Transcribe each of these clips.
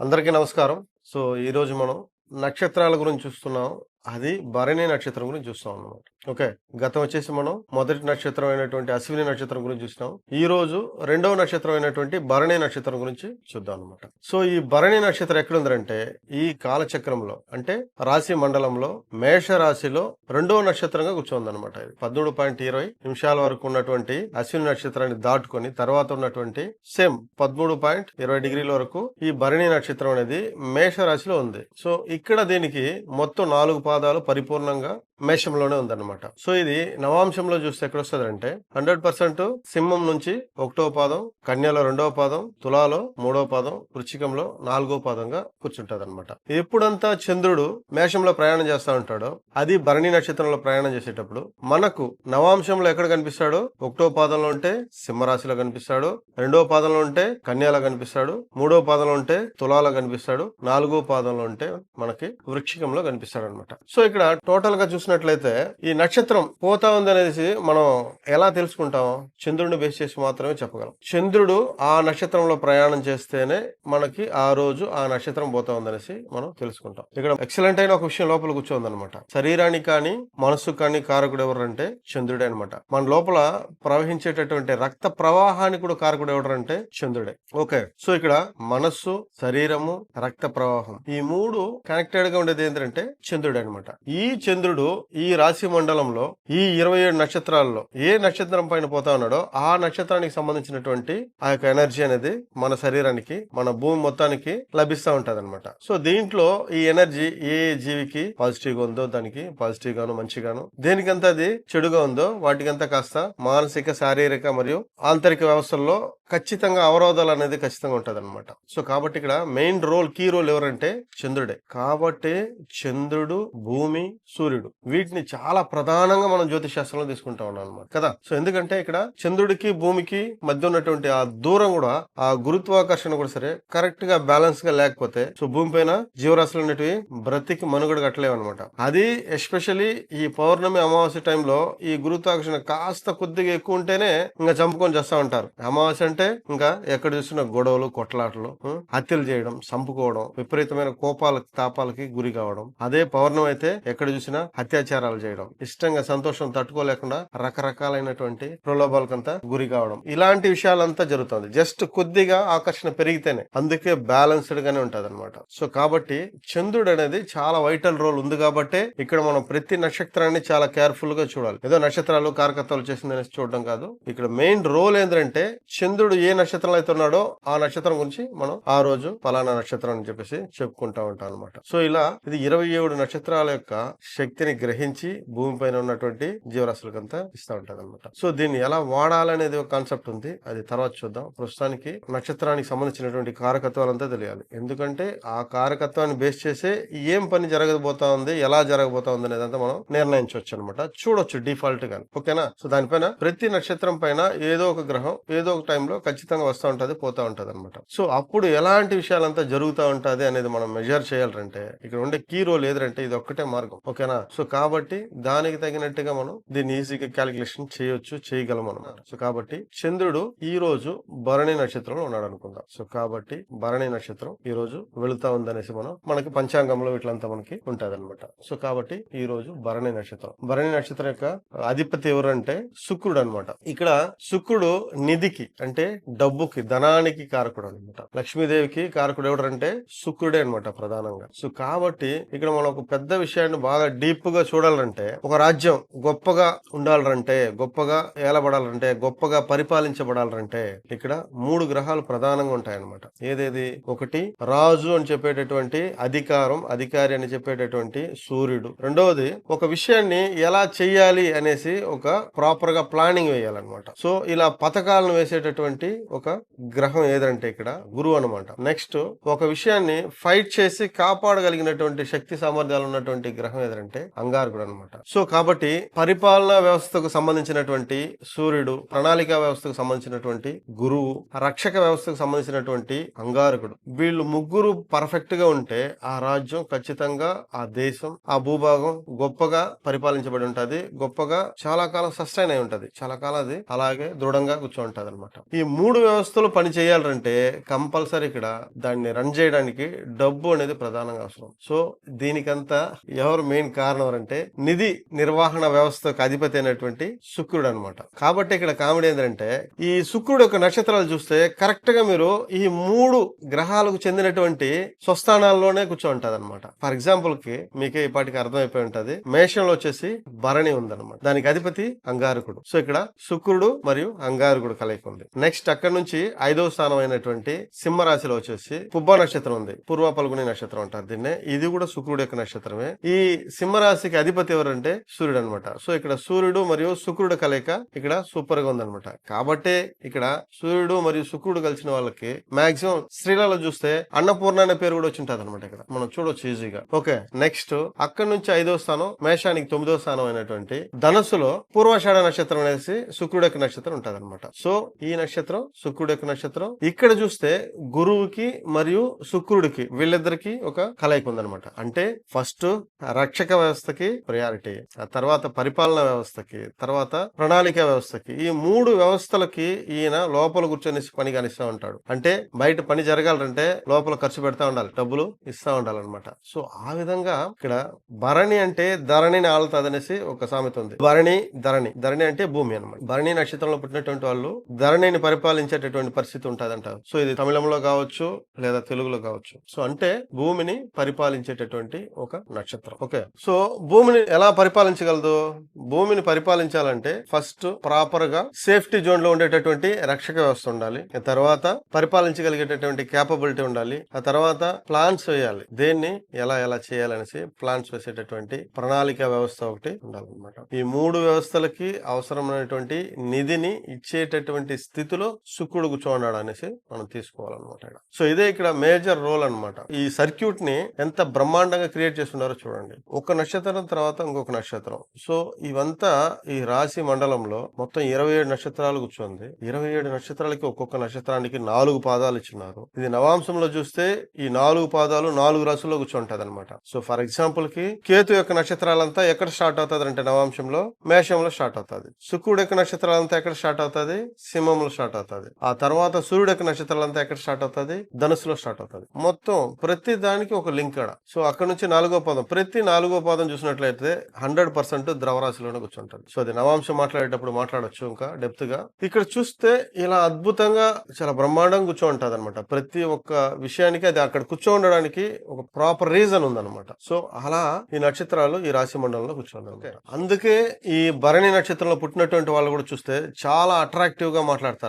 అందరికీ నమస్కారం. సో ఈరోజు మనం నక్షత్రాల గురించి చూస్తున్నాం. అది భరణి నక్షత్రం గురించి చూస్తాం అన్నమాట. ఓకే గతం వచ్చేసి మనం మొదటి నక్షత్రం అయినటువంటి అశ్విని నక్షత్రం గురించి చూసినాం. ఈ రోజు రెండవ నక్షత్రం అయినటువంటి భరణి నక్షత్రం గురించి చూద్దాం అనమాట సో ఈ భరణి నక్షత్రం ఎక్కడుందంటే ఈ కాలచక్రంలో అంటే రాశి మండలంలో మేష రాశిలో రెండవ నక్షత్రంగా కూర్చోంది అనమాట ఇది. పదమూడు పాయింట్ ఇరవై నిమిషాల వరకు ఉన్నటువంటి అశ్విని నక్షత్రాన్ని దాటుకొని తర్వాత ఉన్నటువంటి సేమ్ పదమూడు పాయింట్ ఇరవై డిగ్రీల వరకు ఈ భరణి నక్షత్రం అనేది మేష రాశిలో ఉంది. సో ఇక్కడ దీనికి మొత్తం నాలుగు పాదాలు పరిపూర్ణంగా మేషంలోనే ఉందన్నమాట. సో ఇది నవాంశంలో చూస్తే ఎక్కడ వస్తుంది అంటే హండ్రెడ్ పర్సెంట్ సింహం నుంచి ఒకటో పాదం కన్యలో రెండవ పాదం తులాలో మూడవ పాదం వృచ్చికంలో నాలుగో పాదంగా కూర్చుంటది అనమాట ఎప్పుడంతా చంద్రుడు మేషంలో ప్రయాణం చేస్తా ఉంటాడో అది భరణి నక్షత్రంలో ప్రయాణం చేసేటప్పుడు మనకు నవాంశంలో ఎక్కడ కనిపిస్తాడో ఒకటో పాదంలో ఉంటే సింహరాశిలో కనిపిస్తాడు రెండో పాదంలో ఉంటే కన్యాలో కనిపిస్తాడు మూడో పాదంలో ఉంటే తులాలో కనిపిస్తాడు నాలుగో పాదంలో ఉంటే మనకి వృక్షికంలో కనిపిస్తాడు అనమాట సో ఇక్కడ టోటల్గా చూసినట్లయితే ఈ నక్షత్రం పోతా ఉంది అనేసి మనం ఎలా తెలుసుకుంటాం? చంద్రుడిని బేస్ చేసి మాత్రమే చెప్పగలం. చంద్రుడు ఆ నక్షత్రంలో ప్రయాణం చేస్తేనే మనకి ఆ రోజు ఆ నక్షత్రం పోతా ఉందనేసి మనం తెలుసుకుంటాం. ఇక్కడ ఎక్సలెంట్ అయిన ఒక విషయం లోపల కూర్చోంది అనమాట శరీరానికి కానీ మనస్సు కానీ కారకుడు ఎవరంటే చంద్రుడే అనమాట మన లోపల ప్రవహించేటటువంటి రక్త ప్రవాహానికి కూడా కారకుడు ఎవరంటే చంద్రుడే. ఓకే. సో ఇక్కడ మనస్సు శరీరము రక్త ప్రవాహం ఈ మూడు కనెక్టెడ్గా ఉండేది ఏంటంటే చంద్రుడే అనమాట ఈ చంద్రుడు ఈ రాశి మండలంలో ఈ ఇరవై ఏడు నక్షత్రాల్లో ఏ నక్షత్రం పైన పోతా ఉన్నాడో ఆ నక్షత్రానికి సంబంధించినటువంటి ఆ యొక్క ఎనర్జీ అనేది మన శరీరానికి మన భూమి మొత్తానికి లభిస్తూ ఉంటది అనమాట సో దీంట్లో ఈ ఎనర్జీ ఏ జీవికి పాజిటివ్గా ఉందో దానికి పాజిటివ్ గాను మంచిగాను దేనికంతా అది చెడుగా ఉందో వాటికంతా కాస్త మానసిక శారీరక మరియు ఆంతరిక వ్యవస్థల్లో ఖచ్చితంగా అవరోధాలు అనేది ఖచ్చితంగా ఉంటుంది అనమాట సో కాబట్టి ఇక్కడ మెయిన్ రోల్ కీ రోల్ ఎవరంటే చంద్రుడే. కాబట్టి చంద్రుడు భూమి సూర్యుడు. వీటిని చాలా ప్రధానంగా మనం జ్యోతిష్ శాస్త్రంలో తీసుకుంటా ఉన్నాం అనమాట కదా? సో ఎందుకంటే ఇక్కడ చంద్రుడికి భూమికి మధ్య ఉన్నటువంటి ఆ దూరం కూడా ఆ గురుత్వాకర్షణ కూడా సరే కరెక్ట్గా బ్యాలెన్స్గా లేకపోతే సో భూమి పైన జీవరాశులు అనేటివి బ్రతికి మనుగడ కట్టలేవు అనమాట అది ఎస్పెషల్లీ ఈ పౌర్ణమి అమావాస్య టైంలో ఈ గురుత్వాకర్షణ కాస్త కొద్దిగా ఎక్కువ ఉంటేనే ఇంకా చంపుకొని చేస్తా ఉంటారు. అమావాస్య అంటే ఇంకా ఎక్కడ చూసిన గొడవలు కొట్లాటలు హత్యలు చేయడం చంపుకోవడం విపరీతమైన కోపాల తాపాలకి గురి కావడం. అదే పౌర్ణం అయితే ఎక్కడ చూసినా అత్యాచారాలు చేయడం. ఇష్టంగా సంతోషం తట్టుకోలేకుండా రకరకాలైనటువంటి ప్రలోభాలకంతా గురి కావడం. ఇలాంటి విషయాలంతా జరుగుతుంది. జస్ట్ కొద్దిగా ఆకర్షణ పెరిగితేనే అందుకే బ్యాలెన్స్డ్ గానే ఉంటది అనమాట సో కాబట్టి చంద్రుడు అనేది చాలా వైటల్ రోల్ ఉంది కాబట్టి ఇక్కడ మనం ప్రతి నక్షత్రాన్ని చాలా కేర్ఫుల్గా చూడాలి. ఏదో నక్షత్రాలు కార్యకర్తలు చేసిందని చూడడం కాదు. ఇక్కడ మెయిన్ రోల్ ఏంటంటే చంద్రుడు ఏ నక్షత్రంలో అయితే ఉన్నాడో ఆ నక్షత్రం గురించి మనం ఆ రోజు ఫలానా నక్షత్రం అని చెప్పేసి చెప్పుకుంటా ఉంటాం అనమాట సో ఇలా ఇది ఇరవై ఏడు నక్షత్రాల యొక్క శక్తిని గ్రహించి భూమి పైన ఉన్నటువంటి జీవరాశులకంతా ఇస్తా ఉంటది అనమాట సో దీన్ని ఎలా వాడాలనేది ఒక కాన్సెప్ట్ ఉంది. అది తర్వాత చూద్దాం. ప్రస్తుతానికి నక్షత్రానికి సంబంధించినటువంటి కారకత్వాలంతా తెలియాలి. ఎందుకంటే ఆ కారకత్వాన్ని బేస్ చేసే ఏం పని జరగబోతా ఉంది ఎలా జరగబోతా ఉంది అనేది అంతా మనం నిర్ణయించవచ్చు అనమాట చూడొచ్చు డిఫాల్ట్గా ఓకేనా? సో దానిపైన ప్రతి నక్షత్రం పైన ఏదో ఒక గ్రహం ఏదో ఒక టైంలో ఖచ్చితంగా వస్తూ ఉంటుంది పోతా ఉంటుంది అనమాట సో అప్పుడు ఎలాంటి విషయాలంతా జరుగుతూ ఉంటుంది అనేది మనం మెజర్ చేయాలంటే ఇక్కడ ఉండే కీ రోల్ ఏదంటే ఇది ఒక్కటే మార్గం ఓకేనా? సో కాబట్టి దానికి తగినట్టుగా మనం దీన్ని ఈజీగా క్యాలిక్యులేషన్ చేయొచ్చు చేయగలం అనమాట సో కాబట్టి చంద్రుడు ఈ రోజు భరణి నక్షత్రంలో ఉన్నాడు అనుకుందాం. సో కాబట్టి భరణి నక్షత్రం ఈ రోజు వెళుతా ఉందనేసి మనం మనకి పంచాంగంలో ఇట్లంతా మనకి ఉంటది అనమాట సో కాబట్టి ఈ రోజు భరణి నక్షత్రం. భరణి నక్షత్రం యొక్క అధిపతి ఎవరంటే శుక్రుడు అన్నమాట. ఇక్కడ శుక్రుడు నిధికి అంటే డబ్బుకి ధనానికి కారకుడు అనమాట లక్ష్మీదేవికి కారకుడు ఎవడంటే శుక్రుడే అన్నమాట ప్రధానంగా. సో కాబట్టి ఇక్కడ మనం ఒక పెద్ద విషయాన్ని బాగా డీప్గా చూడాలంటే ఒక రాజ్యం గొప్పగా ఉండాలంటే గొప్పగా ఏలబడాలంటే గొప్పగా పరిపాలించబడాలంటే ఇక్కడ మూడు గ్రహాలు ప్రధానంగా ఉంటాయన్నమాట. ఏదేది? ఒకటి రాజు అని చెప్పేటటువంటి అధికారం అధికారి అని చెప్పేటటువంటి సూర్యుడు. రెండవది ఒక విషయాన్ని ఎలా చెయ్యాలి అనేసి ఒక ప్రాపర్గా ప్లానింగ్ వేయాలన్నమాట. సో ఇలా పథకాలను వేసేటటువంటి ఒక గ్రహం ఏదంటే ఇక్కడ గురువు అనమాట నెక్స్ట్ ఒక విషయాన్ని ఫైట్ చేసి కాపాడగలిగినటువంటి శక్తి సామర్థ్యాలు ఉన్నటువంటి గ్రహం ఏదంటే అంగారకుడు అనమాట సో కాబట్టి పరిపాలనా వ్యవస్థకు సంబంధించినటువంటి సూర్యుడు ప్రణాళికా వ్యవస్థకు సంబంధించినటువంటి గురువు రక్షక వ్యవస్థకు సంబంధించినటువంటి అంగారకుడు. వీళ్ళు ముగ్గురు పర్ఫెక్ట్గా ఉంటే ఆ రాజ్యం ఖచ్చితంగా ఆ దేశం ఆ భూభాగం గొప్పగా పరిపాలించబడి ఉంటది. గొప్పగా చాలా కాలం సస్టైన్ అయి ఉంటది. చాలా కాలం అది అలాగే దృఢంగా కూర్చో ఉంటది అనమాట ఈ మూడు వ్యవస్థలు పని చేయాలంటే కంపల్సరీ ఇక్కడ దాన్ని రన్ చేయడానికి డబ్బు అనేది ప్రధానంగా అవసరం. సో దీనికంతా ఎవరు మెయిన్ కారణం అంటే నిధి నిర్వహణ వ్యవస్థకు అధిపతి అయినటువంటి శుక్రుడు అనమాట కాబట్టి ఇక్కడ కామెడీ ఏంటంటే ఈ శుక్రుడు యొక్క నక్షత్రాలు చూస్తే కరెక్ట్గా మీరు ఈ మూడు గ్రహాలకు చెందినటువంటి స్వస్థానాల్లోనే కూర్చోంటది అనమాట ఫర్ ఎగ్జాంపుల్కి మీకే ఇప్పటికి అర్థమైపోయి ఉంటది. మేషంలో వచ్చేసి భరణి ఉందన్నమాట. దానికి అధిపతి అంగారకుడు. సో ఇక్కడ శుక్రుడు మరియు అంగారకుడు కలయిక ఉంది. నెక్స్ట్ నెక్స్ట్ అక్కడ నుంచి ఐదవ స్థానం అయినటువంటి సింహరాశిలో వచ్చేసి పుబ్బ నక్షత్రం ఉంది. పూర్వ పల్గొని నక్షత్రం అంటారు దీన్నే. ఇది కూడా శుక్రుడు యొక్క నక్షత్రమే. ఈ సింహరాశికి అధిపతి ఎవరంటే సూర్యుడు అనమాట సో ఇక్కడ సూర్యుడు మరియు శుక్రుడు కలయిక ఇక్కడ సూపర్గా ఉందన్నమాట. కాబట్టే ఇక్కడ సూర్యుడు మరియు శుక్రుడు కలిసిన వాళ్ళకి మాక్సిమం స్త్రీలలో చూస్తే అన్నపూర్ణ అనే పేరు కూడా వచ్చి అనమాట ఇక్కడ. మనం చూడొచ్చు ఈజీగా. ఓకే నెక్స్ట్ అక్కడ నుంచి ఐదో స్థానం మేషానికి తొమ్మిదో స్థానం అయినటువంటి ధనస్సులో పూర్వాషాఢ నక్షత్రం అనేసి శుక్రుడు యొక్క నక్షత్రం ఉంటది అనమాట సో ఈ నక్షత్రం శుక్రుడు యొక్క నక్షత్రం. ఇక్కడ చూస్తే గురువుకి మరియు శుక్రుడికి వీళ్ళిద్దరికి ఒక కలయిక ఉందనమాట అంటే ఫస్ట్ రక్షక వ్యవస్థకి ప్రయారిటీ ఆ తర్వాత పరిపాలన వ్యవస్థకి తర్వాత ప్రణాళిక వ్యవస్థకి. ఈ మూడు వ్యవస్థలకి ఈయన లోపల కూర్చొని పని కానిస్తా ఉంటాడు. అంటే బయట పని జరగాలంటే లోపల ఖర్చు పెడతా ఉండాలి డబ్బులు ఇస్తా ఉండాలన్నమాట. సో ఆ విధంగా ఇక్కడ భరణి అంటే ధరణిని ఆలుతాదనేసి ఒక సామెత ఉంది. భరణి ధరణి. ధరణి అంటే భూమి అన్నమాట. భరణి నక్షత్రంలో పుట్టినటువంటి వాళ్ళు ధరణిని పరిపాలించేటటువంటి పరిస్థితి ఉంటుందంట. సో ఇది తమిళంలో కావచ్చు లేదా తెలుగులో కావచ్చు. సో అంటే భూమిని పరిపాలించేటటువంటి ఒక నక్షత్రం. ఓకే. సో భూమిని ఎలా పరిపాలించగలదు? భూమిని పరిపాలించాలంటే ఫస్ట్ ప్రాపర్గా సేఫ్టీ జోన్లో ఉండేటటువంటి రక్షక వ్యవస్థ ఉండాలి. తర్వాత పరిపాలించగలిగేటటువంటి క్యాపబిలిటీ ఉండాలి. ఆ తర్వాత ప్లాన్స్ వేయాలి. దేన్ని ఎలా ఎలా చేయాలనేసి ప్లాన్స్ వేసేటటువంటి ప్రణాళిక వ్యవస్థ ఒకటి ఉండాలన్నమాట. ఈ మూడు వ్యవస్థలకి అవసరమైనటువంటి నిధిని ఇచ్చేటటువంటి స్థితి స్థితిలో శుక్రుడు కూర్చోన్నాడు అనేసి మనం తీసుకోవాలన్నమాట ఇక్కడ. సో ఇదే ఇక్కడ మేజర్ రోల్ అన్నమాట. ఈ సర్క్యూట్ని ఎంత బ్రహ్మాండంగా క్రియేట్ చేస్తున్నారో చూడండి. ఒక నక్షత్రం తర్వాత ఇంకొక నక్షత్రం. సో ఇవంతా ఈ రాశి మండలంలో మొత్తం ఇరవై ఏడు నక్షత్రాలు కూర్చోంది. ఇరవై ఏడు నక్షత్రాలకి ఒక్కొక్క నక్షత్రానికి నాలుగు పాదాలు ఇచ్చినారు. ఇది నవాంశంలో చూస్తే ఈ నాలుగు పాదాలు నాలుగు రాశుల్లో కూర్చుంటది అనమాట సో ఫర్ ఎగ్జాంపుల్కి కేతు యొక్క నక్షత్రాలంతా ఎక్కడ స్టార్ట్ అవుతుంది అంటే నవాంశంలో మేషంలో స్టార్ట్ అవుతుంది. శుక్రుడు యొక్క నక్షత్రాలంతా ఎక్కడ స్టార్ట్ అవుతుంది? సింహంలో స్టార్ట్ అవుతుంది. ఆ తర్వాత సూర్యుడు యొక్క నక్షత్రాలంతా ఎక్కడ స్టార్ట్ అవుతుంది? ధనుసులో స్టార్ట్ అవుతుంది. మొత్తం ప్రతి దానికి ఒక లింక్ అడ. సో అక్కడ నుంచి నాలుగో పాదం. ప్రతి నాలుగో పాదం చూసినట్లయితే హండ్రెడ్ పర్సెంట్ ద్రవరాశిలోనే కూర్చుంటది. సో అది నవాంశం మాట్లాడేటప్పుడు మాట్లాడొచ్చు ఇంకా డెప్త్గా ఇక్కడ చూస్తే ఇలా అద్భుతంగా చాలా బ్రహ్మాండంగా కూర్చో ఉంటది అనమాట ప్రతి ఒక్క విషయానికి అది అక్కడ కూర్చో ఉండడానికి ఒక ప్రాపర్ రీజన్ ఉందన్నమాట. సో అలా ఈ నక్షత్రాలు ఈ రాశి మండలంలో కూర్చోండి అందుకే ఈ భరణి నక్షత్రంలో పుట్టినటువంటి వాళ్ళు కూడా చూస్తే చాలా అట్రాక్టివ్గా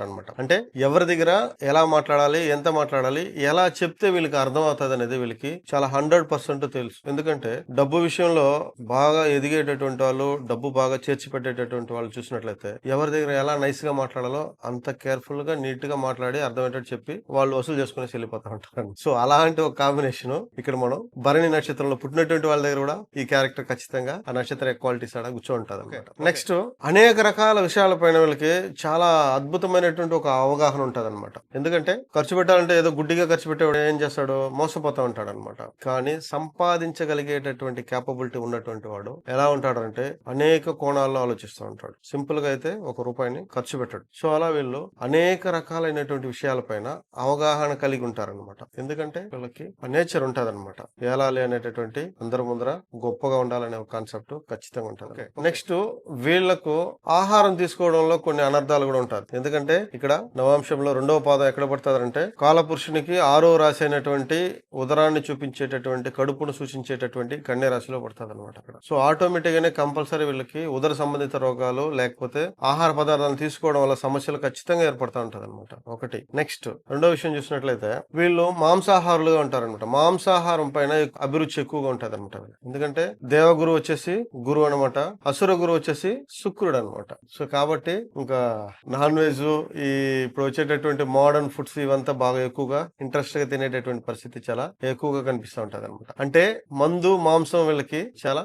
మాట్లాడతారనమాట అంటే ఎవరి దగ్గర ఎలా మాట్లాడాలి ఎంత మాట్లాడాలి ఎలా చెప్తే వీళ్ళకి అర్థం అవుతుంది అనేది వీళ్ళకి చాలా హండ్రెడ్ పర్సెంట్ తెలుసు. ఎందుకంటే డబ్బు విషయంలో బాగా ఎదిగేటటువంటి వాళ్ళు డబ్బు బాగా చేర్చి పెట్టేటటువంటి వాళ్ళు చూసినట్లయితే ఎవరి దగ్గర ఎలా నైస్గా మాట్లాడాలో అంత కేర్ఫుల్గా నీట్గా మాట్లాడి అర్థమయ్యేటట్టు చెప్పి వాళ్ళు వసూలు చేసుకుని వెళ్ళిపోతా ఉంటారు సో అలాంటి ఒక కాంబినేషన్ ఇక్కడ మనం భరణి నక్షత్రంలో పుట్టినటువంటి వాళ్ళ దగ్గర కూడా ఈ క్యారెక్టర్ ఖచ్చితంగా ఆ నక్షత్ర క్వాలిటీస్ ఆడ కూర్చో ఉంటది నెక్స్ట్ అనేక రకాల విషయాలపైన వీళ్ళకి చాలా అనేటువంటి ఒక అవగాహన ఉంటది అనమాట ఎందుకంటే ఖర్చు పెట్టాలంటే ఏదో గుడ్డిగా ఖర్చు పెట్టేవాడు ఏం చేస్తాడో మోసపోతా ఉంటాడు అనమాట కానీ సంపాదించగలిగేటటువంటి క్యాపబిలిటీ ఉన్నటువంటి వాడు ఎలా ఉంటాడు అంటే అనేక కోణాల్లో ఆలోచిస్తూ ఉంటాడు. సింపుల్గా అయితే ఒక రూపాయిని ఖర్చు పెట్టాడు. సో అలా వీళ్ళు అనేక రకాలైనటువంటి విషయాలపైన అవగాహన కలిగి ఉంటారన్నమాట. ఎందుకంటే వీళ్ళకి నేచర్ ఉంటది అనమాట ఏలాలి అనేటటువంటి అందరి ముందర గొప్పగా ఉండాలనే ఒక కాన్సెప్ట్ ఖచ్చితంగా ఉంటుంది. నెక్స్ట్ వీళ్ళకు ఆహారం తీసుకోవడంలో కొన్ని అనర్థాలు కూడా ఉంటారు ఎందుకంటే ఇక్కడ నవాంశంలో రెండవ పాదం ఎక్కడ పడుతుందంటే కాలపురుషునికి ఆరో రాశి అయినటువంటి ఉదరాన్ని చూపించేటటువంటి కడుపును సూచించేటటువంటి కన్య రాశిలో పడుతుంది అనమాట అక్కడ. సో ఆటోమేటిక్ గానే కంపల్సరీ వీళ్ళకి ఉదర సంబంధిత రోగాలు లేకపోతే ఆహార పదార్థాలను తీసుకోవడం వల్ల సమస్యలు ఖచ్చితంగా ఏర్పడతా ఉంటది అనమాట ఒకటి. నెక్స్ట్ రెండో విషయం చూసినట్లయితే వీళ్ళు మాంసాహారులుగా ఉంటారనమాట మాంసాహారం పైన అభిరుచి ఎక్కువగా ఉంటది అనమాట ఎందుకంటే దేవగురు వచ్చేసి గురువు అనమాట అసుర గురువు వచ్చేసి శుక్రుడు అనమాట సో కాబట్టి ఇంకా నాన్ వెజ్ ఈ ఇప్పుడు వచ్చేటటువంటి మోడర్న్ ఫుడ్స్ ఇవంతా బాగా ఎక్కువగా ఇంట్రెస్ట్గా తినేటటువంటి పరిస్థితి చాలా ఎక్కువగా కనిపిస్తూ ఉంటది అనమాట అంటే మందు మాంసం వీళ్ళకి చాలా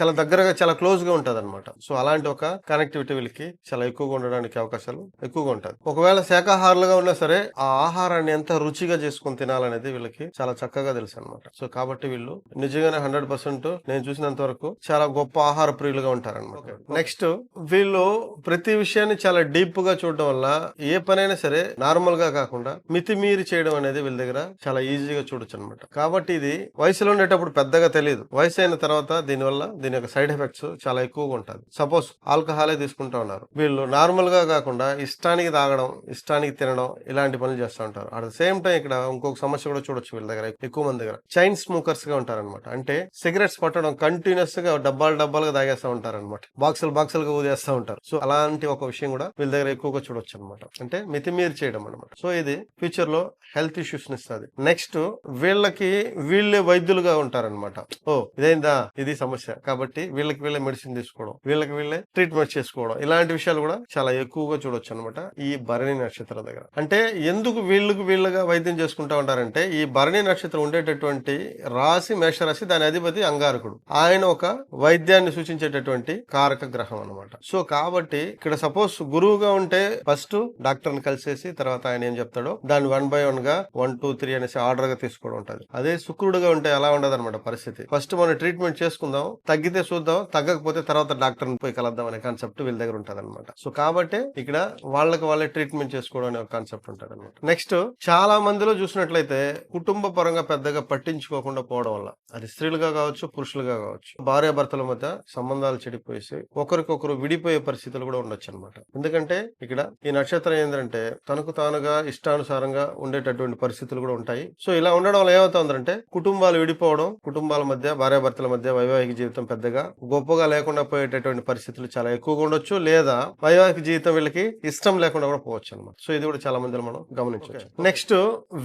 చాలా దగ్గరగా చాలా క్లోజ్గా ఉంటది అనమాట సో అలాంటి ఒక కనెక్టివిటీ వీళ్ళకి చాలా ఎక్కువగా ఉండడానికి అవకాశాలు ఎక్కువగా ఉంటది ఒకవేళ శాకాహారులుగా ఉన్నా సరే ఆ ఆహారాన్ని ఎంత రుచిగా చేసుకుని తినాలనేది వీళ్ళకి చాలా చక్కగా తెలుసు అనమాట సో కాబట్టి వీళ్ళు నిజంగానే హండ్రెడ్ పర్సెంట్ నేను చూసినంత వరకు చాలా గొప్ప ఆహార ప్రియులుగా ఉంటారన్నమాట. నెక్స్ట్ వీళ్ళు ప్రతి విషయాన్ని చాలా డీప్గా చూడడం వల్ల ఏ పనైనా సరే నార్మల్గా కాకుండా మితిమీరి చేయడం అనేది వీళ్ళ దగ్గర చాలా ఈజీగా చూడొచ్చు అనమాట కాబట్టి ఇది వయసులో ఉండేటప్పుడు పెద్దగా తెలియదు. వయసు అయిన తర్వాత దీనివల్ల దీని యొక్క సైడ్ ఎఫెక్ట్స్ చాలా ఎక్కువగా ఉంటుంది. సపోజ్ ఆల్కహాలే తీసుకుంటా ఉన్నారు. వీళ్ళు నార్మల్గా కాకుండా ఇష్టానికి తాగడం ఇష్టానికి తినడం ఇలాంటి పనులు చేస్తూ ఉంటారు. అట్ ద సేమ్ టైం ఇక్కడ ఇంకొక సమస్య కూడా చూడొచ్చు వీళ్ళ దగ్గర ఎక్కువ మంది దగ్గర. చైన్ స్మోకర్స్గా ఉంటారనమాట అంటే సిగరెట్స్ పట్టడం కంటిన్యూస్గా డబ్బాలు డబ్బాలుగా తాగేస్తూ ఉంటారన్నమాట. బాక్సులు బాక్సులుగా ఊదేస్తూ ఉంటారు. సో అలాంటి ఒక విషయం కూడా వీళ్ళ దగ్గర ఎక్కువగా చూడొచ్చు. అనమాట అంటే మితిమీరి చేయడం అనమాట సో ఇది ఫ్యూచర్లో హెల్త్ ఇష్యూస్ ఇస్తుంది. నెక్స్ట్ వీళ్ళకి వీళ్ళే వైద్యులుగా ఉంటారన్నమాట ఓ ఇదైందా? ఇది సమస్య. కాబట్టి వీళ్ళకి వీళ్ళే మెడిసిన్ తీసుకోవడం వీళ్ళకి వీళ్ళే ట్రీట్మెంట్ చేసుకోవడం ఇలాంటి విషయాలు కూడా చాలా ఎక్కువగా చూడొచ్చు అనమాట ఈ భరణి నక్షత్రం దగ్గర. అంటే ఎందుకు వీళ్ళకి వీళ్ళగా వైద్యం చేసుకుంటా ఉంటారంటే ఈ భరణి నక్షత్రం ఉండేటటువంటి రాశి మేషరాశి దాని అధిపతి అంగారకుడు. ఆయన ఒక వైద్యాన్ని సూచించేటటువంటి కారక గ్రహం అన్నమాట సో కాబట్టి ఇక్కడ సపోజ్ గురువుగా ఉంటే ఫస్ట్ డాక్టర్ని కలిసేసి తర్వాత ఆయన ఏం చెప్తాడో దాన్ని వన్ బై వన్గా వన్ టూ త్రీ అనేసి ఆర్డర్గా తీసుకోవడం ఉంటది. అదే శుక్రుడుగా ఉంటే అలా ఉండదు అనమాట పరిస్థితి. ఫస్ట్ మనం ట్రీట్మెంట్ చేసుకుందాం తగ్గితే చూద్దాం తగ్గకపోతే తర్వాత డాక్టర్ని పోయి కలద్దాం అనే కాన్సెప్ట్ వీళ్ళ దగ్గర ఉంటది అనమాట సో కాబట్టి ఇక్కడ వాళ్ళకి వాళ్ళే ట్రీట్మెంట్ చేసుకోవడం అనే ఒక కాన్సెప్ట్ ఉంటది అనమాట నెక్స్ట్ చాలా మందిలో చూసినట్లయితే కుటుంబ పరంగా పెద్దగా పట్టించుకోకుండా పోవడం వల్ల అది స్త్రీలుగా కావచ్చు పురుషులుగా కావచ్చు భార్య భర్తల మధ్య సంబంధాలు చెడిపోయేసి ఒకరికొకరు విడిపోయే పరిస్థితులు కూడా ఉండొచ్చు అనమాట ఎందుకంటే ఇక్కడ ఈ నక్షత్రం ఏంటంటే తనకు తానుగా ఇష్టానుసారంగా ఉండేటటువంటి పరిస్థితులు కూడా ఉంటాయి. సో ఇలా ఉండడం వల్ల ఏమవుతుందంటే కుటుంబాలు విడిపోవడం కుటుంబాల మధ్య భార్యాభర్తల మధ్య వైవాహిక జీవితం పెద్దగా గొప్పగా లేకుండా పోయేటటువంటి పరిస్థితులు చాలా ఎక్కువగా ఉండొచ్చు. లేదా వైవాహిక జీవితం వీళ్ళకి ఇష్టం లేకుండా కూడా పోవచ్చు అనమాట సో ఇది కూడా చాలా మందిలో మనం గమనించవచ్చు. నెక్స్ట్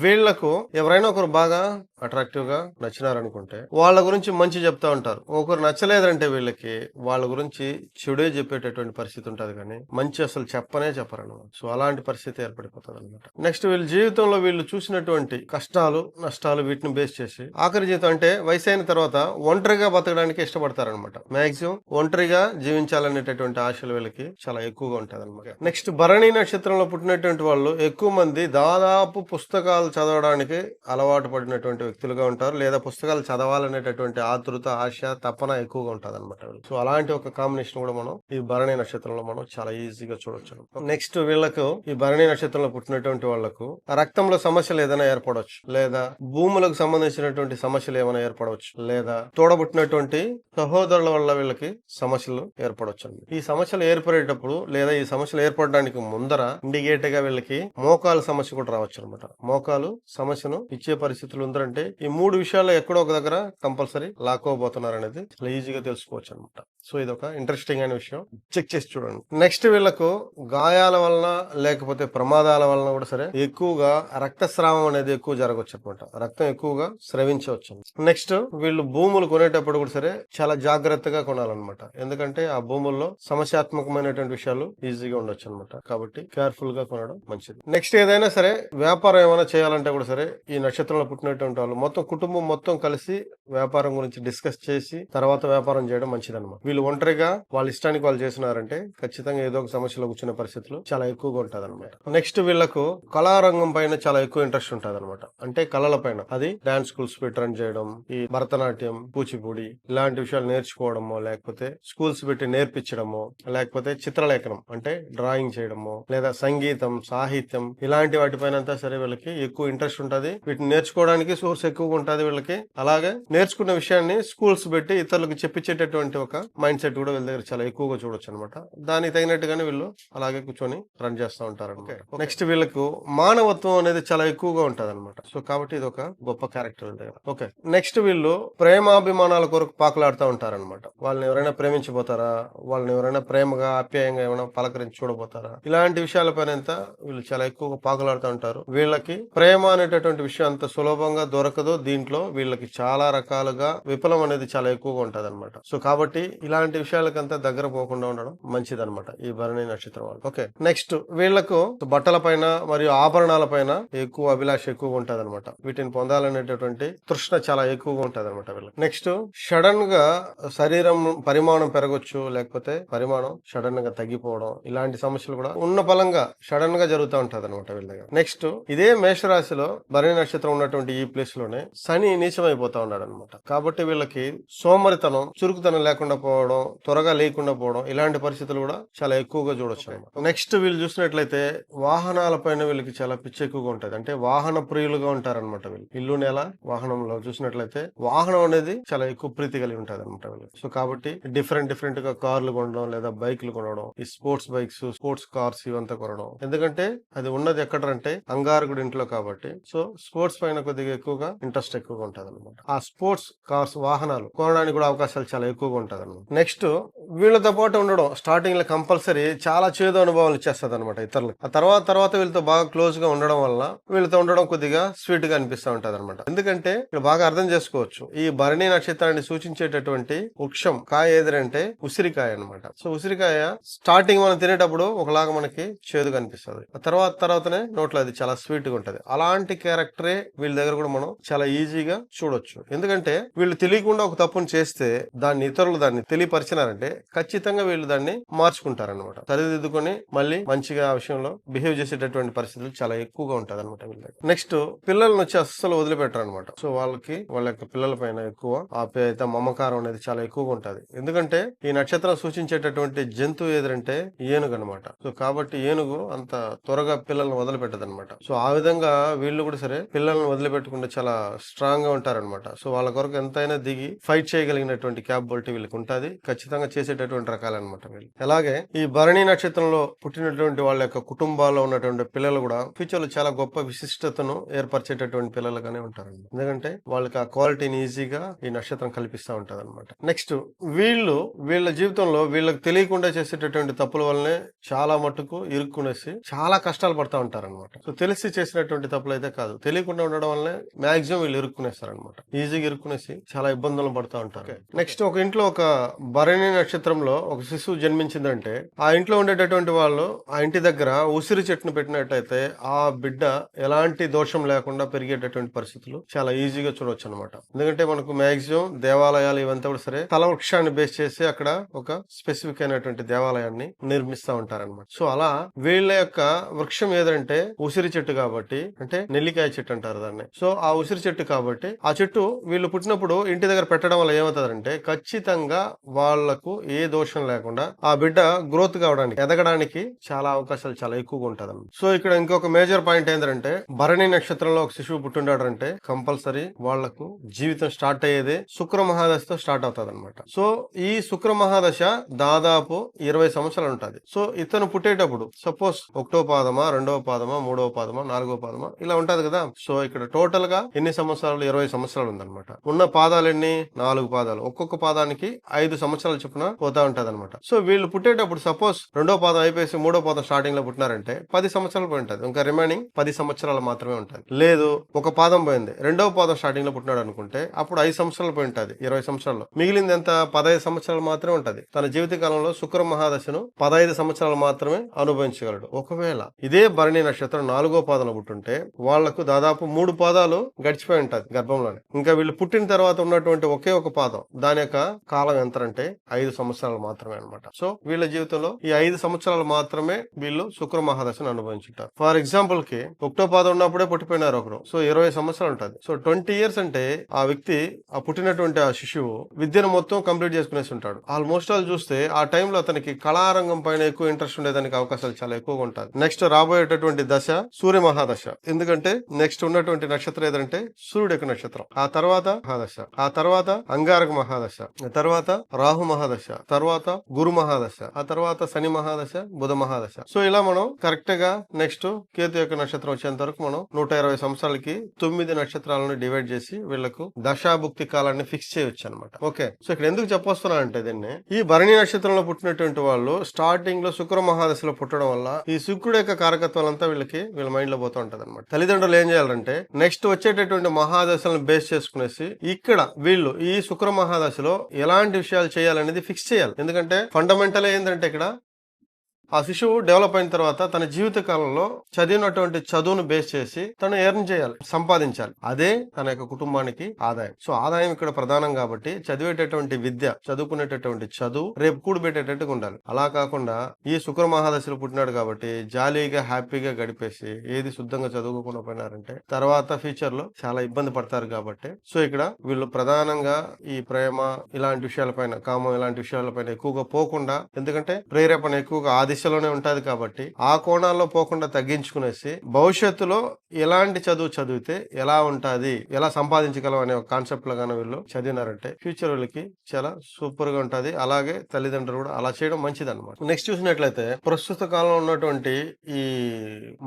వీళ్ళకు ఎవరైనా ఒకరు బాగా అట్రాక్టివ్గా నచ్చినారనుకుంటే వాళ్ళ గురించి మంచి చెప్తా ఉంటారు. ఒకరు నచ్చలేదంటే వీళ్ళకి వాళ్ళ గురించి చెడే చెప్పేటటువంటి పరిస్థితి ఉంటుంది కానీ మంచి అసలు చెప్పనే చెప్పరన్నమాట సో అలాంటి పరిస్థితి ఏర్పడిపోతుంది అనమాట నెక్స్ట్ వీళ్ళ జీవితంలో వీళ్ళు చూసినటువంటి కష్టాలు నష్టాలు వీటిని బేస్ చేసి ఆఖరి జీవితం అంటే వయసు అయిన తర్వాత ఒంటరిగా బతకడానికి ఇష్టపడతారనమాట మాక్సిమం ఒంటరిగా జీవించాలనేటటువంటి ఆశలు వీళ్ళకి చాలా ఎక్కువగా ఉంటుంది అనమాట నెక్స్ట్ భరణి నక్షత్రంలో పుట్టినటువంటి వాళ్ళు ఎక్కువ మంది దాదాపు పుస్తకాలు చదవడానికి అలవాటు పడినటువంటి వ్యక్తులుగా ఉంటారు లేదా పుస్తకాలు చదవాలనేటటువంటి ఆతృత ఆశ తపన ఎక్కువగా ఉంటుంది అనమాట సో అలాంటి ఒక కాంబినేషన్ కూడా మనం ఈ భరణి నక్షత్రంలో మనం చాలా ఈజీగా చూడొచ్చు. నెక్స్ట్ వీళ్ళకు ఈ భరణి నక్షత్రంలో పుట్టినటువంటి వాళ్ళకు రక్తంలో సమస్యలు ఏదైనా ఏర్పడవచ్చు లేదా భూములకు సంబంధించినటువంటి సమస్యలు ఏమైనా ఏర్పడవచ్చు లేదా తోడబుట్టినటువంటి సహోదరుల వల్ల వీళ్ళకి సమస్యలు ఏర్పడవచ్చు ఈ సమస్యలు ఏర్పడేటప్పుడు లేదా ఈ సమస్యలు ఏర్పడడానికి ముందర ఇండికేట్గా వీళ్ళకి మోకాలు సమస్య కూడా రావచ్చు అనమాట మోకాలు సమస్యను ఇచ్చే పరిస్థితులు ఉందంటే అంటే ఈ మూడు విషయాల్లో ఎక్కడో ఒక దగ్గర కంపల్సరీ లాక్కోబోతున్నారు అనేది చాలా ఈజీగా తెలుసుకోవచ్చు అనమాట సో ఇది ఒక ఇంట్రెస్టింగ్ అయిన విషయం. చెక్ చేసి చూడండి. నెక్స్ట్ వీళ్ళకు గాయాల వలన లేకపోతే ప్రమాదాల వలన కూడా సరే ఎక్కువగా రక్తస్రావం అనేది ఎక్కువ జరగవచ్చు అనమాట రక్తం ఎక్కువగా స్రవించవచ్చు నెక్స్ట్ వీళ్ళు భూములు కొనేటప్పుడు కూడా సరే చాలా జాగ్రత్తగా కొనాలన్నమాట. ఎందుకంటే ఆ భూముల్లో సమస్యాత్మకమైనటువంటి విషయాలు ఈజీగా ఉండొచ్చు అనమాట కాబట్టి కేర్ఫుల్గా కొనడం మంచిది. నెక్స్ట్ ఏదైనా సరే వ్యాపారం ఏమైనా చేయాలంటే కూడా సరే ఈ నక్షత్రంలో పుట్టినటువంటి వాళ్ళు మొత్తం కుటుంబం మొత్తం కలిసి వ్యాపారం గురించి డిస్కస్ చేసి తర్వాత వ్యాపారం చేయడం మంచిది అనమాట వీళ్ళు ఒంటరిగా వాళ్ళ ఇష్టానికి వాళ్ళు చేసినారంటే ఖచ్చితంగా ఏదో ఒక సమస్యలో కూర్చునే పరిస్థితులు చాలా ఎక్కువగా ఉంటుంది అనమాట నెక్స్ట్ వీళ్ళకు కళారంగం పైన చాలా ఎక్కువ ఇంట్రెస్ట్ ఉంటుంది అనమాట అంటే కళల పైన. అది డాన్స్ స్కూల్స్ పెట్టి రన్ చేయడం ఈ భరతనాట్యం కూచిపూడి ఇలాంటి విషయాలు నేర్చుకోవడమో లేకపోతే స్కూల్స్ పెట్టి నేర్పించడమో లేకపోతే చిత్రలేఖనం అంటే డ్రాయింగ్ చేయడమో లేదా సంగీతం సాహిత్యం ఇలాంటి వాటిపైన అంతా సరే వీళ్ళకి ఎక్కువ ఇంట్రెస్ట్ ఉంటుంది. వీటిని నేర్చుకోవడానికి సోర్స్ ఎక్కువగా ఉంటుంది వీళ్ళకి. అలాగే నేర్చుకున్న విషయాన్ని స్కూల్స్ పెట్టి ఇతరులకు చెప్పించేటటువంటి ఒక మైండ్ సెట్ కూడా వీళ్ళ దగ్గర చాలా ఎక్కువగా చూడొచ్చు అనమాట దానికి తగినట్టుగానే వీళ్ళు అలాగే కూర్చొని రన్ చేస్తూ ఉంటారు నెక్స్ట్ వీళ్ళకు మానవత్వం అనేది చాలా ఎక్కువగా ఉంటది అనమాట సో కాబట్టి ఇది ఒక గొప్ప క్యారెక్టర్ వీళ్ళ దగ్గర. ఓకే నెక్స్ట్ వీళ్ళు ప్రేమాభిమానాల కొరకు పాకులాడుతూ ఉంటారన్నమాట. వాళ్ళని ఎవరైనా ప్రేమించబోతారా? వాళ్ళని ఎవరైనా ప్రేమగా ఆప్యాయంగా ఏమైనా పలకరించి చూడబోతారా? ఇలాంటి విషయాలపైన వీళ్ళు చాలా ఎక్కువగా పాకులాడుతూ ఉంటారు. వీళ్ళకి ప్రేమ అనేటటువంటి విషయం అంత సులభంగా దొరకదు. దీంట్లో వీళ్ళకి చాలా రకాలుగా విఫలం అనేది చాలా ఎక్కువగా ఉంటది అనమాట సో కాబట్టి ఇలాంటి విషయాలకంతా దగ్గర పోకుండా ఉండడం మంచిది అనమాట ఈ భరణి నక్షత్రం వాళ్ళు ఓకే నెక్స్ట్ వీళ్ళకు బట్టల పైన మరియు ఆభరణాల పైన ఎక్కువ అభిలాష ఎక్కువగా ఉంటది అనమాట వీటిని పొందాలనేటటువంటి తృష్ణ చాలా ఎక్కువగా ఉంటది అనమాట వీళ్ళకి. నెక్స్ట్ సడన్గా శరీరం పరిమాణం పెరగొచ్చు లేకపోతే పరిమాణం సడన్గా తగ్గిపోవడం ఇలాంటి సమస్యలు కూడా ఉన్న బలంగా సడన్గా జరుగుతూ ఉంటది అనమాట వీళ్ళ దగ్గర. నెక్స్ట్ ఇదే మేషరాశిలో భరణి నక్షత్రం ఉన్నటువంటి ఈ ప్లేస్లోనే శని నీచమైపోతా ఉన్నాడు అనమాట కాబట్టి వీళ్ళకి సోమరితనం చురుకుతనం లేకుండా పోవడం రావడం త్వరగా లేకుండా పోవడం ఇలాంటి పరిస్థితులు కూడా చాలా ఎక్కువగా చూడొచ్చు అన్నమాట. నెక్స్ట్ వీళ్ళు చూసినట్లయితే వాహనాల పైన వీళ్ళకి చాలా పిచ్చి ఎక్కువగా ఉంటది. అంటే వాహన ప్రియులుగా ఉంటారన్నమాట వీళ్ళు. ఇల్లు నెల వాహనంలో చూసినట్లయితే వాహనం అనేది చాలా ఎక్కువ ప్రీతి కలిగి ఉంటది అనమాట వీళ్ళకి. సో కాబట్టి డిఫరెంట్ డిఫరెంట్గా కార్లు కొనడం లేదా బైక్లు కొనడం ఈ స్పోర్ట్స్ బైక్స్ స్పోర్ట్స్ కార్స్ ఇవంతా కొనడం. ఎందుకంటే అది ఉన్నది ఎక్కడంటే అంగారకుడి ఇంట్లో కాబట్టి. సో స్పోర్ట్స్ పైన కొద్దిగా ఎక్కువగా ఇంట్రెస్ట్ ఎక్కువగా ఉంటది అనమాట ఆ స్పోర్ట్స్ కార్స్ వాహనాలు కొనడానికి కూడా అవకాశాలు చాలా ఎక్కువగా ఉంటది అనమాట నెక్స్ట్ వీళ్ళతో పాటు ఉండడం స్టార్టింగ్లో కంపల్సరీ చాలా చేదు అనుభవాలు ఇచ్చేస్తుంది అనమాట ఇతరులకు. ఆ తర్వాత తర్వాత వీళ్ళతో బాగా క్లోజ్గా ఉండడం వల్ల వీళ్ళతో ఉండడం కొద్దిగా స్వీట్గా అనిపిస్తూ ఉంటది అనమాట ఎందుకంటే ఇక్కడ బాగా అర్థం చేసుకోవచ్చు. ఈ భరణి నక్షత్రాన్ని సూచించేటటువంటి వృక్షం కాయ ఏదంటే ఉసిరికాయ అన్నమాట. సో ఉసిరికాయ స్టార్టింగ్ మనం తినేటప్పుడు ఒకలాగా మనకి చేదు కనిపిస్తుంది ఆ తర్వాత తర్వాతనే నోట్లో అది చాలా స్వీట్గా ఉంటది. అలాంటి క్యారెక్టరే వీళ్ళ దగ్గర కూడా మనం చాలా ఈజీగా చూడొచ్చు. ఎందుకంటే వీళ్ళు తెలియకుండా ఒక తప్పును చేస్తే దాన్ని ఇతరులు దాన్ని తెలియపరిచినారంటే ఖచ్చితంగా వీళ్ళు దాన్ని మార్చుకుంటారన్నమాట. సరిదిద్దుకొని మళ్ళీ మంచిగా ఆ విషయంలో బిహేవ్ చేసేటటువంటి పరిస్థితులు చాలా ఎక్కువగా ఉంటుంది అనమాట వీళ్ళకి నెక్స్ట్ పిల్లల్ని వచ్చి అస్సలు వదిలిపెట్టరు అనమాట సో వాళ్ళకి వాళ్ళ యొక్క పిల్లల పైన ఎక్కువ ఆప్యాయత మమకారం అనేది చాలా ఎక్కువగా ఉంటుంది. ఎందుకంటే ఈ నక్షత్రం సూచించేటటువంటి జంతువు ఏదంటే ఏనుగు అనమాట సో కాబట్టి ఏనుగు అంత త్వరగా పిల్లల్ని వదిలిపెట్టదు అనమాట సో ఆ విధంగా వీళ్ళు కూడా సరే పిల్లల్ని వదిలిపెట్టకుండా చాలా స్ట్రాంగ్గా ఉంటారన్నమాట. సో వాళ్ళ కొరకు ఎంతైనా దిగి ఫైట్ చేయగలిగినటువంటి క్యాపబిలిటీ వీళ్ళకి ఉంటుంది. ఖచ్చితంగా చేసేటటువంటి రకాలన్నమాట వీళ్ళు. అలాగే ఈ భరణి నక్షత్రంలో పుట్టినటువంటి వాళ్ళ యొక్క కుటుంబాల్లో ఉన్నటువంటి పిల్లలు కూడా ఫ్యూచర్లో చాలా గొప్ప విశిష్టతను ఏర్పరిచేటటువంటి పిల్లలుగానే ఉంటారండి. ఎందుకంటే వాళ్ళకి ఆ క్వాలిటీని ఈజీగా ఈ నక్షత్రం కల్పిస్తూ ఉంటది అనమాట నెక్స్ట్ వీళ్ళు వీళ్ళ జీవితంలో వీళ్ళకి తెలియకుండా చేసేటటువంటి తప్పుల వల్లనే చాలా మట్టుకు ఇరుక్కునేసి చాలా కష్టాలు పడతా ఉంటారన్నమాట. సో తెలిసి చేసినటువంటి తప్పులు అయితే కాదు. తెలియకుండా ఉండడం వల్లనే మాక్సిమం వీళ్ళు ఇరుక్కునేస్తారనమాట ఈజీగా ఇరుక్కునేసి చాలా ఇబ్బందులు పడుతూ ఉంటారు. నెక్స్ట్ ఒక ఇంట్లో ఒక భరణి నక్షత్రంలో ఒక శిశువు జన్మించిందంటే ఆ ఇంట్లో ఉండేటటువంటి వాళ్ళు ఆ ఇంటి దగ్గర ఉసిరి చెట్టును పెట్టినట్టయితే ఆ బిడ్డ ఎలాంటి దోషం లేకుండా పెరిగేటటువంటి పరిస్థితులు చాలా ఈజీగా చూడొచ్చు అనమాట ఎందుకంటే మనకు మాక్సిమం దేవాలయాలు ఇవంతా కూడా సరే తల వృక్షాన్ని బేస్ చేసి అక్కడ ఒక స్పెసిఫిక్ అయినటువంటి దేవాలయాన్ని నిర్మిస్తూ ఉంటారనమాట సో అలా వీళ్ళ యొక్క వృక్షం ఏదంటే ఉసిరి చెట్టు కాబట్టి అంటే నెల్లికాయ చెట్టు అంటారు దాన్ని. సో ఆ ఉసిరి చెట్టు కాబట్టి ఆ చెట్టు వీళ్ళు పుట్టినప్పుడు ఇంటి దగ్గర పెట్టడం వల్ల ఏమవుతుందంటే ఖచ్చితంగా వాళ్ళకు ఏ దోషం లేకుండా ఆ బిడ్డ గ్రోత్ కావడానికి ఎదగడానికి చాలా అవకాశాలు చాలా ఎక్కువగా ఉంటుంది సో ఇక్కడ ఇంకొక మేజర్ పాయింట్ ఏంటంటే భరణి నక్షత్రంలో ఒక శిశువు పుట్టిండాడంటే కంపల్సరీ వాళ్ళకు జీవితం స్టార్ట్ అయ్యేదే శుక్ర మహాదశతో స్టార్ట్ అవుతుంది అనమాట సో ఈ శుక్ర మహాదశ దాదాపు ఇరవై సంవత్సరాలు ఉంటది. సో ఇతను పుట్టేటప్పుడు సపోజ్ ఒకటో పాదమా రెండవ పాదమా మూడవ పాదమా నాలుగో పాదమా ఇలా ఉంటది కదా. సో ఇక్కడ టోటల్గా ఎన్ని సంవత్సరాలు? ఇరవై సంవత్సరాలు ఉందన్నమాట. ఉన్న పాదాలు ఎన్ని నాలుగు పాదాలు. ఒక్కొక్క పాదానికి ఐదు సంవత్సరాలు చొప్పున పోతా ఉంటది అనమాట సో వీళ్ళు పుట్టేటప్పుడు సపోజ్ రెండో పాదం అయిపోయి మూడో పాదం స్టార్టింగ్లో పుట్టినారంటే పది సంవత్సరాలు పోయి ఉంటుంది. ఇంకా రిమైనింగ్ పది సంవత్సరాలు మాత్రమే ఉంటది. లేదు ఒక పాదం పోయింది. రెండవ పాదం స్టార్టింగ్లో పుట్టినాడు అనుకుంటే అప్పుడు ఐదు సంవత్సరాలు పోయి ఉంటుంది ఇరవై సంవత్సరాలు మిగిలింది ఎంత పదహైదు సంవత్సరాలు మాత్రమే ఉంటది. తన జీవిత కాలంలో శుక్ర మహాదశను పదహైదు సంవత్సరాలు మాత్రమే అనుభవించగలడు. ఒకవేళ ఇదే భరణి నక్షత్రం నాలుగో పాదంలో పుట్టుంటే వాళ్ళకు దాదాపు మూడు పాదాలు గడిచిపోయి ఉంటది గర్భంలోనే. ఇంకా వీళ్ళు పుట్టిన తర్వాత ఉన్నటువంటి ఒకే ఒక పాదం. దాని యొక్క కాలం ఎంత అంటే ఐదు సంవత్సరాలు మాత్రమే అన్నమాట. సో వీళ్ళ జీవితంలో ఈ ఐదు సంవత్సరాలు మాత్రమే వీళ్ళు శుక్ర మహాదశను అనుభవించుంటారు. ఫర్ ఎగ్జాంపుల్కి ఒకటో పాద ఉన్నప్పుడే పుట్టిపోయినారు ఒకరు. సో ఇరవై సంవత్సరాలు ఉంటుంది. సో ట్వంటీ ఇయర్స్ అంటే ఆ వ్యక్తి ఆ పుట్టినటువంటి ఆ శిశువు విద్యను మొత్తం కంప్లీట్ చేసుకునేసి ఉంటాడు. ఆల్మోస్ట్ ఆల్ చూస్తే ఆ టైంలో అతనికి కళారంగం పైన ఎక్కువ ఇంట్రెస్ట్ ఉండేదానికి అవకాశాలు చాలా ఎక్కువగా ఉంటాయి. నెక్స్ట్ రాబోయేటటువంటి దశ సూర్య మహాదశ. ఎందుకంటే నెక్స్ట్ ఉన్నటువంటి నక్షత్రం ఏదంటే సూర్యుడు యొక్క నక్షత్రం. ఆ తర్వాత మహాదశ. ఆ తర్వాత అంగారక మహాదశ. తర్వాత రాహు మహాదశ తర్వాత గురు మహాదశ ఆ తర్వాత శని మహాదశ బుధ మహాదశ. సో ఇలా మనం కరెక్ట్గా నెక్స్ట్ కేతు యొక్క నక్షత్రం వచ్చేంత వరకు మనం నూట ఇరవై సంవత్సరాలకి తొమ్మిది నక్షత్రాలను డివైడ్ చేసి వీళ్ళకు దశాభుక్తి కాలాన్ని ఫిక్స్ చేయొచ్చు అనమాట ఓకే సో ఇక్కడ ఎందుకు చెప్పొస్తున్నా అంటే దీన్ని ఈ భరణి నక్షత్రంలో పుట్టినటువంటి వాళ్ళు స్టార్టింగ్లో శుక్ర మహాదశలో పుట్టడం వల్ల ఈ శుక్రుడు యొక్క కారకత్వాలంతా వీళ్ళకి వీళ్ళ మైండ్లో పోతూ ఉంటది అనమాట తల్లిదండ్రులు ఏం చేయాలంటే నెక్స్ట్ వచ్చేటటువంటి మహాదశలను బేస్ చేసుకునేసి ఇక్కడ వీళ్ళు ఈ శుక్ర మహాదశలో ఎలాంటి విషయాలు చేయాలనేది ఫిక్స్ చేయాలి. ఎందుకంటే ఫండమెంటల్ ఏంటంటే ఇక్కడ ఆ శిశువు డెవలప్ అయిన తర్వాత తన జీవిత కాలంలో చదివినటువంటి చదువును బేస్ చేసి తను ఎర్న్ చేయాలి సంపాదించాలి. అదే తన యొక్క కుటుంబానికి ఆదాయం. సో ఆదాయం ఇక్కడ ప్రధానం కాబట్టి చదివేటటువంటి విద్య చదువుకునేటటువంటి చదువు రేపు కూడబెట్టేటట్టుగా ఉండాలి. అలా కాకుండా ఈ శుక్ర మహాదశలో పుట్టినాడు కాబట్టి జాలీగా హ్యాపీగా గడిపేసి ఏది శుద్ధంగా చదువుకోకుండా పోయినారంటే తర్వాత ఫ్యూచర్లో చాలా ఇబ్బంది పడతారు కాబట్టి. సో ఇక్కడ వీళ్ళు ప్రధానంగా ఈ ప్రేమ ఇలాంటి విషయాలపైన కామం ఇలాంటి విషయాలపైన ఎక్కువగా పోకుండా ఎందుకంటే ప్రేరేపణ ఎక్కువగా ఆది దిశలోనే ఉంటుంది కాబట్టి ఆ కోణాల్లో పోకుండా తగ్గించుకునేసి భవిష్యత్తులో ఎలాంటి చదువు చదివితే ఎలా ఉంటుంది ఎలా సంపాదించగలం అనే ఒక కాన్సెప్ట్లో కానీ వీళ్ళు చదివినారంటే ఫ్యూచర్ వీళ్ళకి చాలా సూపర్గా ఉంటుంది. అలాగే తల్లిదండ్రులు కూడా అలా చేయడం మంచిది అనమాట నెక్స్ట్ చూసినట్లయితే ప్రస్తుత కాలంలో ఉన్నటువంటి ఈ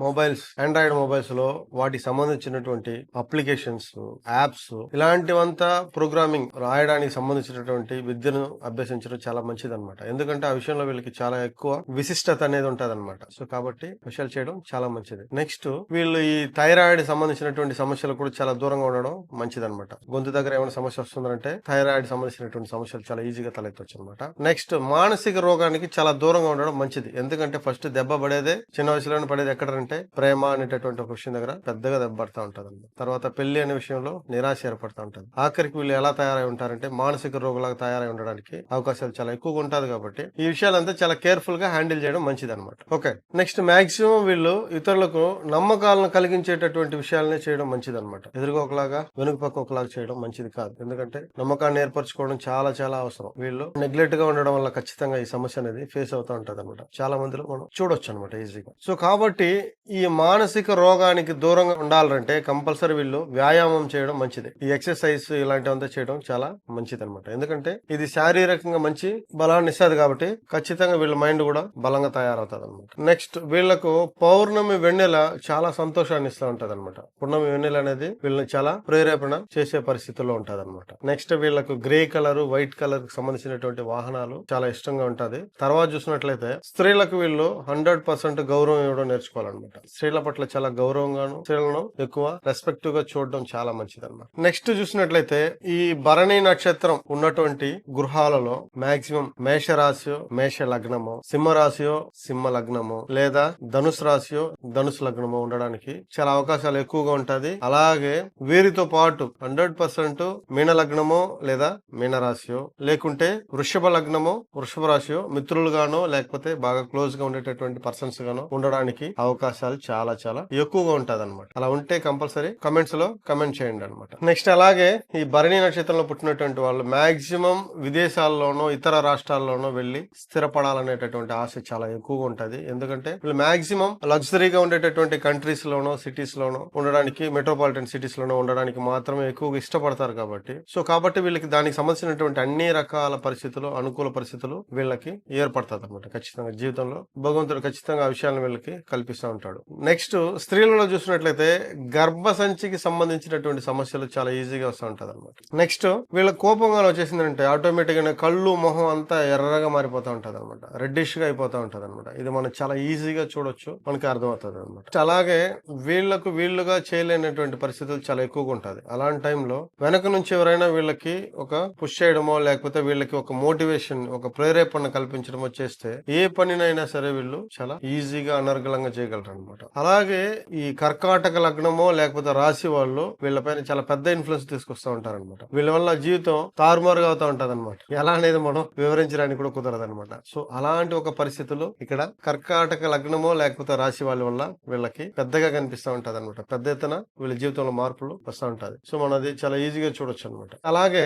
మొబైల్స్ ఆండ్రాయిడ్ మొబైల్స్లో వాటికి సంబంధించినటువంటి అప్లికేషన్స్ యాప్స్ ఇలాంటివంతా ప్రోగ్రామింగ్ రాయడానికి సంబంధించినటువంటి విద్యను అభ్యసించడం చాలా మంచిది అనమాట ఎందుకంటే ఆ విషయంలో వీళ్ళకి చాలా ఎక్కువ విశిష్టత అనేది ఉంటది అనమాట సో కాబట్టి విషయాలు చేయడం చాలా మంచిది. నెక్స్ట్ వీళ్ళు ఈ థైరాయిడ్ సంబంధించినటువంటి సమస్యలు కూడా చాలా దూరంగా ఉండడం మంచిది అనమాట గొంతు దగ్గర ఏమైనా సమస్య వస్తుందంటే థైరాయిడ్ సంబంధించినటువంటి సమస్యలు చాలా ఈజీగా తలెత్తవచ్చు అనమాట నెక్స్ట్ మానసిక రోగానికి చాలా దూరంగా ఉండడం మంచిది. ఎందుకంటే ఫస్ట్ దెబ్బ పడేదే చిన్న వయసులోనే పడేది ఎక్కడంటే ప్రేమ అనేటటువంటి ఒక విషయం దగ్గర పెద్దగా దెబ్బ పడతా ఉంటది తర్వాత పెళ్ళి అనే విషయంలో నిరాశ ఏర్పడతా ఉంటది. ఆఖరికి వీళ్ళు ఎలా తయారై ఉంటారంటే మానసిక రోగులాగా తయారై ఉండడానికి అవకాశాలు చాలా ఎక్కువగా ఉంటది కాబట్టి ఈ విషయాలంతా చాలా కేర్ఫుల్గా హ్యాండిల్ చేయడం మంచిది అనమాట ఓకే. నెక్స్ట్ మాక్సిమం వీళ్ళు ఇతరులకు నమ్మకాలను కలిగించేటటువంటి విషయాలనే చేయడం మంచిది అనమాట ఎదురుగా ఒకలాగా వెనుక పక్క ఒకలాగా చేయడం మంచిది కాదు. ఎందుకంటే నమ్మకాన్ని ఏర్పరచుకోవడం చాలా చాలా అవసరం. వీళ్ళు నెగ్లెక్ట్గా ఉండడం వల్ల ఖచ్చితంగా ఈ సమస్య అనేది ఫేస్ అవుతూ ఉంటది అనమాట చాలా మందిలో మనం చూడొచ్చు అనమాట ఈజీగా. సో కాబట్టి ఈ మానసిక రోగానికి దూరంగా ఉండాలంటే కంపల్సరీ వీళ్ళు వ్యాయామం చేయడం మంచిది. ఈ ఎక్సర్సైజ్ ఇలాంటివంతా చేయడం చాలా మంచిది అనమాట ఎందుకంటే ఇది శారీరకంగా మంచి బలాన్ని ఇస్తుంది కాబట్టి ఖచ్చితంగా వీళ్ళ మైండ్ కూడా బలంగా తయారవుతుంది అనమాట నెక్స్ట్ వీళ్ళకు పౌర్ణమి వెన్నెల చాలా సంతోషాన్ని ఇస్తూ ఉంటది అనమాట పౌర్ణమి వెన్నెల అనేది వీళ్ళని చాలా ప్రేరేపణ చేసే పరిస్థితుల్లో ఉంటది అనమాట నెక్స్ట్ వీళ్ళకు గ్రే కలర్ వైట్ కలర్కి సంబంధించినటువంటి వాహనాలు చాలా ఇష్టంగా ఉంటది. తర్వాత చూసినట్లయితే స్త్రీలకు వీళ్ళు హండ్రెడ్ పర్సెంట్ గౌరవం ఇవ్వడం నేర్చుకోవాలన్నమాట. స్త్రీల పట్ల చాలా గౌరవంగాను స్త్రీలను ఎక్కువ రెస్పెక్టివ్గా చూడడం చాలా మంచిది అనమాట నెక్స్ట్ చూసినట్లయితే ఈ భరణి నక్షత్రం ఉన్నటువంటి గృహాలలో మాక్సిమం మేష రాశి మేష లగ్నము సింహరాశి రాశియో సింహ లగ్నము లేదా ధనుసు రాశియో ధనుసు లగ్నము ఉండడానికి చాలా అవకాశాలు ఎక్కువగా ఉంటది. అలాగే వీరితో పాటు హండ్రెడ్ పర్సెంట్ మీన లగ్నమో లేదా మీన రాశియో లేకుంటే వృషభ లగ్నమో వృషభ రాశియో మిత్రులుగానో లేకపోతే బాగా క్లోజ్గా ఉండేటటువంటి పర్సన్స్ గానో ఉండడానికి అవకాశాలు చాలా చాలా ఎక్కువగా ఉంటది అనమాట అలా ఉంటే కంపల్సరీ కమెంట్స్లో కమెంట్ చేయండి అనమాట నెక్స్ట్ అలాగే ఈ భరణి నక్షత్రంలో పుట్టినటువంటి వాళ్ళు మాక్సిమం విదేశాల్లోనో ఇతర రాష్ట్రాల్లోనో వెళ్ళి స్థిరపడాలనేటటువంటి ఆశ చాలా ఎక్కువగా ఉంటుంది. ఎందుకంటే వీళ్ళు మాక్సిమం లగ్జరీగా ఉండేటటువంటి కంట్రీస్ లోనో సిటీస్ లోనో ఉండడానికి మెట్రోపాలిటన్ సిటీస్ లోనో ఉండడానికి మాత్రమే ఎక్కువగా ఇష్టపడతారు కాబట్టి. సో కాబట్టి వీళ్ళకి దానికి సంబంధించినటువంటి అన్ని రకాల పరిస్థితులు అనుకూల పరిస్థితులు వీళ్ళకి ఏర్పడుతుంది అనమాట ఖచ్చితంగా జీవితంలో భగవంతుడు ఖచ్చితంగా ఆ విషయాలను వీళ్ళకి కల్పిస్తూ ఉంటాడు. నెక్స్ట్ స్త్రీలలో చూసినట్లయితే గర్భసంచికి సంబంధించినటువంటి సమస్యలు చాలా ఈజీగా వస్తూ ఉంటుంది అనమాట నెక్స్ట్ వీళ్ళ కోపంగా వచ్చేసిందంటే ఆటోమేటిక్గా కళ్ళు మొహం అంతా ఎర్రగా మారిపోతూ ఉంటుంది అనమాట రెడ్డిష్గా అయిపోతూ ఉంటది అనమాట ఇది మనం చాలా ఈజీగా చూడొచ్చు. మనకి అర్థమవుతుంది అనమాట అలాగే వీళ్ళకు వీళ్ళుగా చేయలేనటువంటి పరిస్థితులు చాలా ఎక్కువగా ఉంటది. అలాంటి టైంలో వెనక నుంచి ఎవరైనా వీళ్ళకి ఒక పుష్ చేయడమో లేకపోతే వీళ్ళకి ఒక మోటివేషన్ ఒక ప్రేరేపణ కల్పించడమో చేస్తే ఏ పనినైనా సరే వీళ్ళు చాలా ఈజీగా అనర్గళంగా చేయగలరు అనమాట అలాగే ఈ కర్కాటక లగ్నమో లేకపోతే రాశి వాళ్ళు వీళ్ళపైన చాలా పెద్ద ఇన్ఫ్లుయెన్స్ తీసుకొస్తూ ఉంటారు అనమాట వీళ్ళ వల్ల జీవితం తారుమారుగా అవుతా ఉంటది అనమాట ఎలా అనేది మనం వివరించడానికి కూడా కుదరదు అనమాట సో అలాంటి ఒక పరిస్థితులు ఇక్కడ కర్కాటక లగ్నమో లేకపోతే రాశి వాళ్ళ వల్ల వీళ్ళకి పెద్దగా కనిపిస్తూ ఉంటది అనమాట పెద్ద ఎత్తున వీళ్ళ జీవితంలో మార్పులు వస్తూ ఉంటది. సో మనం అది చాలా ఈజీగా చూడొచ్చు అనమాట అలాగే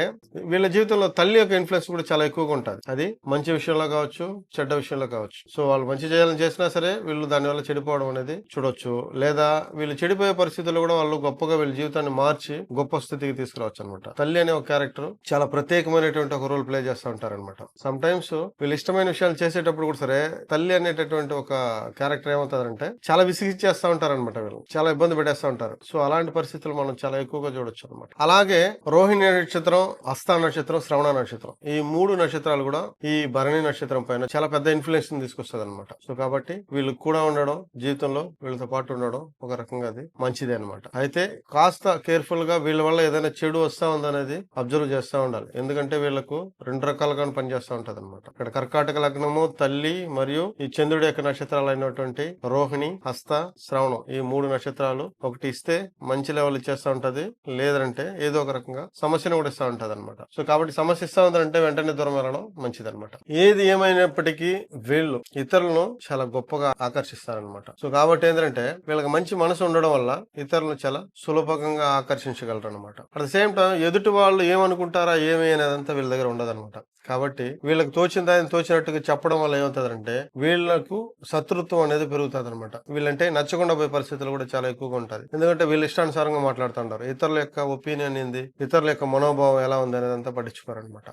వీళ్ళ జీవితంలో తల్లి యొక్క ఇన్ఫ్లుయెన్స్ కూడా చాలా ఎక్కువగా ఉంటుంది. అది మంచి విషయంలో కావచ్చు చెడ్డ విషయంలో కావచ్చు. సో వాళ్ళు మంచి చేయాలని చేసినా సరే వీళ్ళు దాని వల్ల చెడిపోవడం అనేది చూడొచ్చు. లేదా వీళ్ళు చెడిపోయే పరిస్థితుల్లో కూడా వాళ్ళు గొప్పగా వీళ్ళ జీవితాన్ని మార్చి గొప్ప స్థితికి తీసుకురావచ్చు అనమాట తల్లి అనే ఒక క్యారెక్టర్ చాలా ప్రత్యేకమైనటువంటి ఒక రోల్ ప్లే చేస్తూ ఉంటారు అనమాట సమ్ టైమ్స్ వీళ్ళు ఇష్టమైన విషయాలు చేసేటప్పుడు కూడా సరే తల్లి అనేటటువంటి ఒక క్యారెక్టర్ ఏమవుతుందంటే చాలా విసిగిచ్చేస్తా ఉంటారు అనమాట వీళ్ళు. చాలా ఇబ్బంది పెట్టేస్తా ఉంటారు. సో అలాంటి పరిస్థితులు మనం చాలా ఎక్కువగా చూడొచ్చు అనమాట అలాగే రోహిణి నక్షత్రం అస్థా నక్షత్రం శ్రవణ నక్షత్రం. ఈ మూడు నక్షత్రాలు కూడా ఈ భరణి నక్షత్రం పైన చాలా పెద్ద ఇన్ఫ్లుయెన్స్ తీసుకొస్తుంది అనమాట సో కాబట్టి వీళ్ళు కూడా ఉండడం జీవితంలో జీవితంలో వీళ్ళతో పాటు ఉండడం ఒక రకంగా అది మంచిదే అనమాట అయితే కాస్త కేర్ఫుల్గా వీళ్ళ వల్ల ఏదైనా చెడు వస్తా ఉందనేది అబ్జర్వ్ చేస్తూ ఉండాలి. ఎందుకంటే వీళ్ళకు రెండు రకాలుగా పనిచేస్తూ ఉంటది అనమాట ఇక్కడ కర్కాటక లగ్నము తల్లి మరియు ఈ చంద్రుడి యొక్క నక్షత్రాలు అయినటువంటి రోహిణి హస్త శ్రవణం ఈ మూడు నక్షత్రాలు ఒకటి ఇస్తే మంచి లెవెల్ ఇచ్చేస్తా ఉంటది. లేదంటే ఏదో ఒక రకంగా సమస్యను కూడా ఇస్తా ఉంటది అనమాట సో కాబట్టి సమస్య ఇస్తా ఉందంటే వెంటనే దూరం వెళ్ళడం మంచిది అనమాట ఏది ఏమైనప్పటికీ వీళ్ళు ఇతరులను చాలా గొప్పగా ఆకర్షిస్తారనమాట సో కాబట్టి ఏంటంటే వీళ్ళకి మంచి మనసు ఉండడం వల్ల ఇతరులను చాలా సులభంగా ఆకర్షించగలరు అనమాట అట్ ద సేమ్ టైం ఎదుటి వాళ్ళు ఏమనుకుంటారా ఏమి అనేదంతా వీళ్ళ దగ్గర ఉండదనమాట కాబట్టి వీళ్ళకి తోచిన దాన్ని తోచినట్టుగా చెప్పడం వల్ల ఏమవుతుందంటే వీళ్ళకు శత్రుత్వం అనేది పెరుగుతుంది అనమాట వీళ్ళంటే నచ్చకుండా పోయే పరిస్థితులు కూడా చాలా ఎక్కువగా ఉంటుంది ఎందుకంటే వీళ్ళు ఇష్టానుసారంగా మాట్లాడుతుంటారు. ఇతరుల యొక్క ఒపీనియన్ ఏంది? ఇతరుల యొక్క మనోభావం ఎలా ఉంది అనేది అంతా పట్టించుకోరు అనమాట